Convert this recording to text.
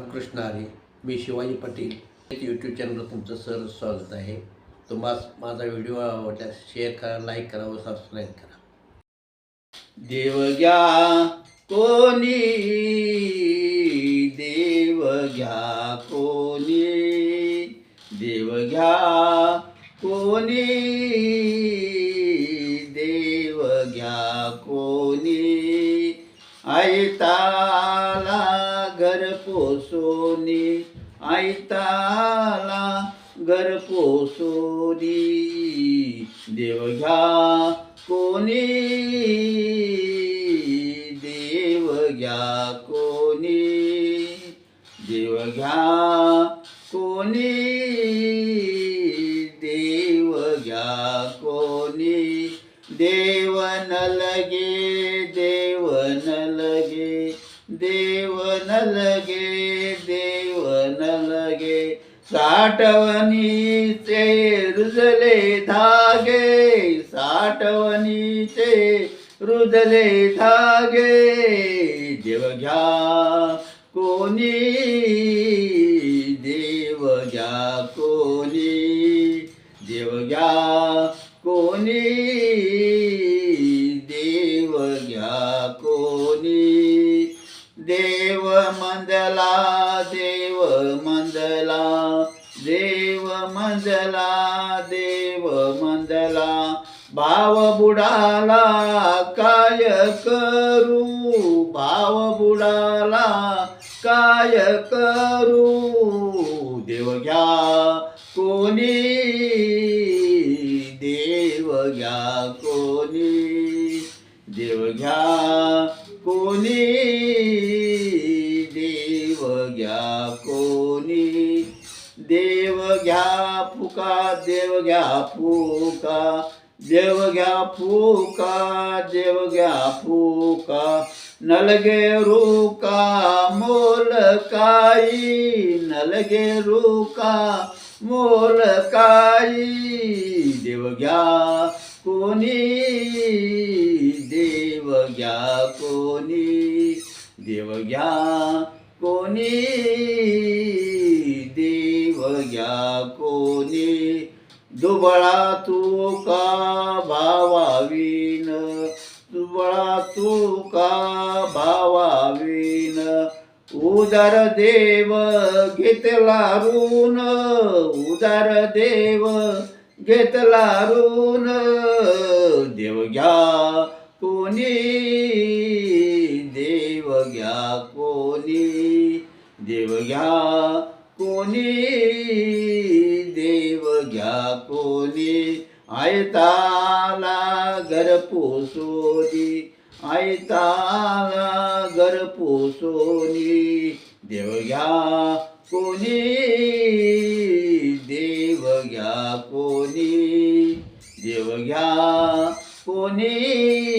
रामकृष्ण हरी मी शिवाजी पाटील. यूट्यूब चॅनलवर तुमचं सर स्वागत आहे. तुम्हाला माझा व्हिडिओ आवडल्यास शेअर करा लाईक करा व सबस्क्राईब करा. देव घ्या कोणी देव घ्या कोणी देव घ्या कोणी देव घ्या कोणी आयताला आयताला घर पोसोदी. देव घ्या कोणी देव घ्या कोणी. देव घ्या कोणी देव घ्या कोणी. देव न लगे देव न लगे देव न लगे देव लगे साठवणीचे रुजले धागे साठवणीचे रुजले धागे देव घ्या कोणी देव घ्या कोणी देव घ्या कोणी देव घ्या कोणी मंजला मंदला देव मंदला भाव बुडाला काय करू? भाव बुडाला काय करू? देव घ्या कोणी? देव घ्या कोणी? देव घ्या कोणी? फुका देव घ्या फुका देव घ्या फुका देव घ्या फुका. नलगे रुका मोल काई नलगे रुका मोल काई. देव घ्या कोणी देव घ्या कोणी देव घ्या कोणी. कोणी दुबळा तू का भावावीन? दुबळा तू का भावावीन? उदार देव घेतला ऋण उदार देव घेतला ऋण देव घ्या कोणी? देव घ्या कोणी? देव घ्या कोणी? घ्या कोणी? आयताला घर पोसोनी. आयताला घर पोसोनी. देव घ्या कोणी? देव घ्या कोणी. देव घ्या कोणी? देव घ्या कोणी